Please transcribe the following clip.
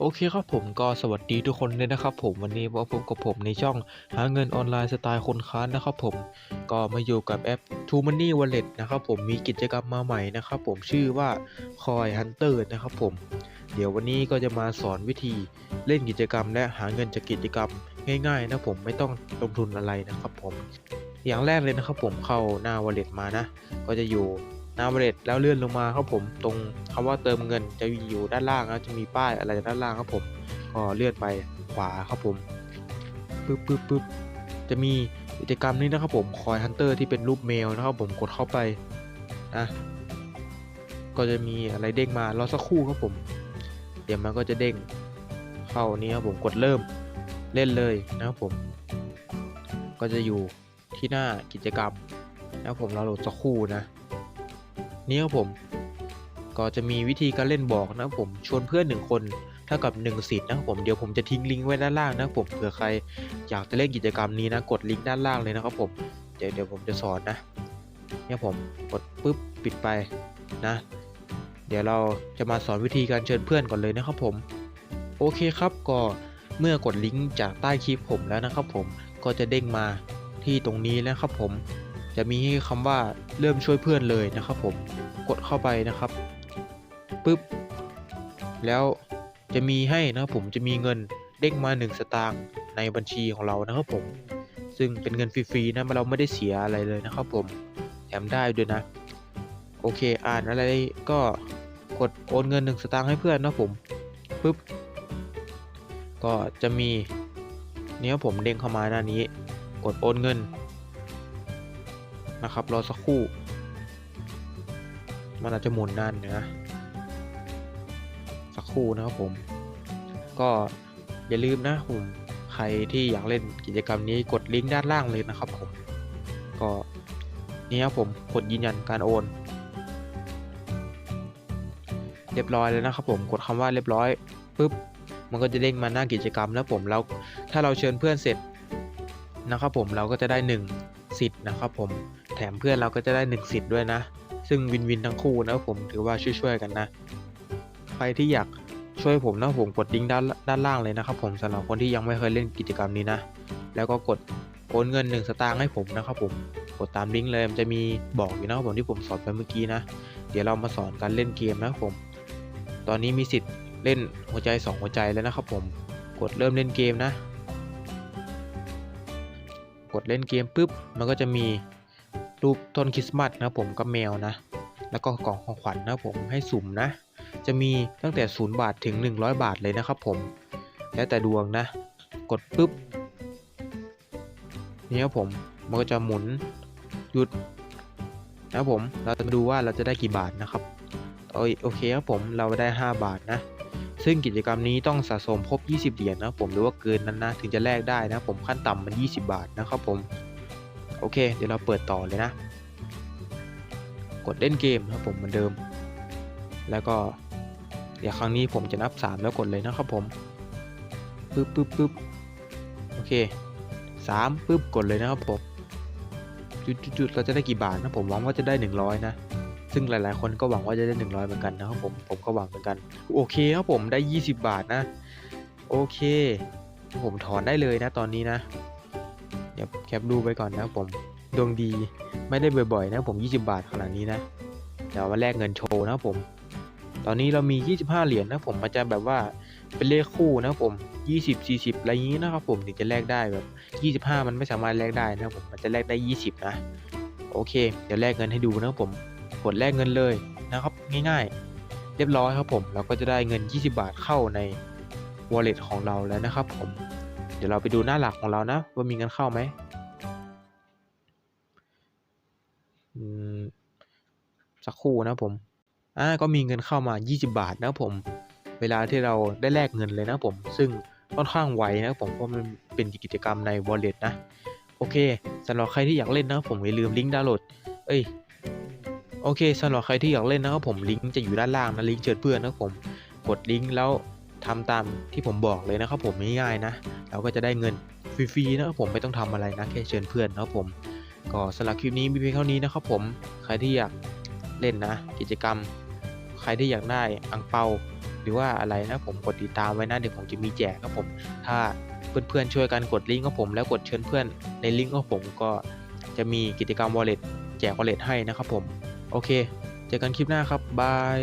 โอเคครับผมก็สวัสดีทุกคนเลยนะครับผมวันนี้มาพบกับผมในช่องหาเงินออนไลน์สไตล์คนค้านนะครับผมก็มาอยู่กับแอป True Money Wallet นะครับผมมีกิจกรรมมาใหม่นะครับผมชื่อว่า Coin Hunter นะครับผม เดี๋ยววันนี้ก็จะมาสอนวิธีเล่นกิจกรรม และหาเงินจากกิจกรรมง่ายๆนะผมไม่ต้องลงทุนอะไรนะครับผมอย่างแรกเลยนะครับผมเข้าหน้า Wallet มานะ ก็จะอยู่ น้า Wallet แล้วเลื่อนลงมาครับผม ตรงคำว่าเติมเงินจะอยู่ด้านล่างนะจะมีป้ายอะไรด้านล่างครับผมก็เลื่อนไปขวาครับผมปึ๊บปึ๊บปึ๊บจะมีกิจกรรมนี้นะครับผมคอยฮันเตอร์ที่เป็นรูปแมวนะครับผมกดเข้าไปนะก็จะมีอะไรเด้งมารอสักครู่ครับผม เดี๋ยวมันก็จะเด้งเข้านี้ครับผมกดเริ่มเล่นเลยนะครับผม ก็จะอยู่ที่หน้ากิจกรรมนะครับผมเราโหลดสักครู่นะ นี่ครับผม ก็จะมีวิธีการเล่นบอกนะครับผมชวนเพื่อนหนึ่งคนเท่ากับ1สิทธิ์นะครับผมเดี๋ยวผมจะทิ้งลิงก์ไว้ด้านล่างนะครับผมเผื่อใครอยากจะเล่นกิจกรรมนี้นะกดลิงก์ด้านล่างเลยนะครับผมเดี๋ยวเดี๋ยวผมจะสอนนะเนี่ยผมกดปุ๊บปิดไปนะ เดี๋ยวเราจะมาสอนวิธีการเชิญเพื่อนก่อนเลยนะครับผมโอเคครับก็เมื่อกดลิงก์จากใต้คลิปผมแล้วนะครับผมก็จะเด้งมาที่ตรงนี้นะครับผม จะมีให้คำว่าเริ่มช่วยเพื่อนเลยนะครับผมกดเข้าไปนะครับปุ๊บแล้วจะมีให้นะครับผมจะมีเงินเด้งมา 1 สตางค์ในบัญชีของเรานะครับผม ซึ่งเป็นเงินฟรีๆนะเราไม่ได้เสียอะไรเลยนะครับผมแถมได้ด้วยนะ โอเคอ่านอะไรก็กดโอนเงิน 1 สตางค์ให้เพื่อนนะครับผมปุ๊บก็จะมีเนี้ยผมเด้งเข้ามาหน้านี้ กดโอนเงิน นะครับรอสักครู่ มันอาจจะหมุนนานนะสักครู่นะครับผม ก็อย่าลืมนะผมใครที่อยากเล่นกิจกรรมนี้กดลิงก์ด้านล่างเลยนะครับผมก็นี่ครับผมกดยืนยันการโอน เรียบร้อยแล้วนะครับผมกดคำว่าเรียบร้อยปุ๊บมันก็จะเด้งมาหน้ากิจกรรมแล้วผมแล้วถ้าเราเชิญเพื่อนเสร็จนะครับผมเราก็จะได้ 1 สิทธิ์นะครับผม แถมเพื่อนเราก็จะได้1สิทธิ์ด้วยนะ ซึ่งวินวินทั้งคู่นะผมถือว่าช่วยๆกันนะ ใครที่อยากช่วยผมนะผมกดลิงก์ด้านด้านล่างเลยนะครับผมสำหรับคนที่ยังไม่เคยเล่นกิจกรรมนี้นะ แล้วก็กดโอนเงิน 1 สตางค์ให้ผมนะครับผมกดตามลิงก์เลยมันจะมีบอกอยู่นะครับผมที่ผมสอนไปเมื่อกี้นะ เดี๋ยวเรามาสอนการเล่นเกมนะครับผม ตอนนี้มีสิทธิ์เล่นหัวใจ 2 หัวใจแล้วนะครับผมกดเริ่มเล่นเกมนะ กดเล่นเกมปุ๊บมันก็จะมี รูปต้นคริสต์มาสนะผมกับแมวนะ แล้วก็กล่องของขวัญนะผมให้สุ่มนะ จะมีตั้งแต่ 0 บาทถึง 100 บาทเลยนะครับผม แล้วแต่ดวงนะ กดปุ๊บนี่ครับผมมันก็จะหมุนหยุดนะผมเราจะมาดูว่าเราจะได้กี่บาทนะครับโอโอเคครับผมเราได้ 5 บาทนะ ซึ่งกิจกรรมนี้ต้องสะสมครบ 20 เหรียญนะผมหรือว่าเกินนั้นนะถึงจะแลกได้นะผมขั้นต่ำมัน 20 บาทนะครับผม โอเค เดี๋ยวเราเปิดต่อเลยนะ กดเล่นเกมนะครับผมเหมือนเดิม แล้วก็เดี๋ยวครั้งนี้ผมจะนับ 3 แล้วกดเลยนะครับผมปึ๊บปึ๊บปึ๊บโอเค3ปึ๊บกดเลยนะครับผมจุดจุดจุดเราจะได้กี่บาทนะผมหวังว่าจะได้ 100 นะ ซึ่งหลายๆ คนก็หวังว่าจะได้ 100 เหมือนกันนะครับผมผมก็หวังเหมือนกัน โอเคครับผมได้ 20 บาทนะ โอเค ผมถอนได้เลยนะตอนนี้นะ แคปดูไปก่อนนะผมดวงดีไม่ได้บ่อยๆนะผม 20 บาทขนาดนี้นะเดี๋ยวมาแลกเงินโชว์นะผม ตอนนี้เรามี 25 เหรียญนะผมมันจะแบบว่าเป็นเลขคู่นะครับผม 20 40อะไรอย่างนี้นะครับผมถึงจะแลกได้แบบ 25 มันไม่สามารถแลกได้นะผมมันจะแลกได้ 20 นะ โอเค เดี๋ยวแลกเงินให้ดูนะผมกดแลกเงินเลยนะครับง่ายๆ เรียบร้อยครับผม เราก็จะได้เงิน 20 บาทเข้าใน wallet ของเราแล้วนะครับผม ดี๋ยวเราไปดูหน้าหลักของเรานะ ว่ามีเงินเข้าไหมสักครู่นะผม อ่า ก็มีเงินเข้ามา 20 บาทนะผม เวลาที่เราได้แลกเงินเลยนะผม ซึ่งค่อนข้างไวนะผม เพราะมันเป็นกิจกรรมใน wallet นะ โอเคสำหรับใครที่อยากเล่นนะผมอย่าลืมลิงก์ดาวน์โหลด เอ้ย โอเคสำหรับใครที่อยากเล่นนะครับผมลิงก์จะอยู่ด้านล่างนะลิงก์เชิญเพื่อนนะผม กดลิงก์แล้วทำตามที่ผมบอกเลยนะครับผมง่ายๆนะ เราก็จะได้เงินฟรีๆนะครับผมไม่ต้องทำอะไรนะแค่เชิญเพื่อนนะครับผม ก็สำหรับคลิปนี้มีเพียงเท่านี้นะครับผมใครที่อยากเล่นนะ กิจกรรม ใครที่อยากได้อังเปาหรือว่าอะไรนะผมกดติดตามไว้นะเดี๋ยวผมจะมีแจกครับผม ถ้าเพื่อนๆช่วยกันกดลิงก์ของผมแล้วกดเชิญเพื่อนในลิงก์ของผมก็จะมีกิจกรรม wallet แจก wallet ให้นะครับผม โอเค เจอกันคลิปหน้าครับบาย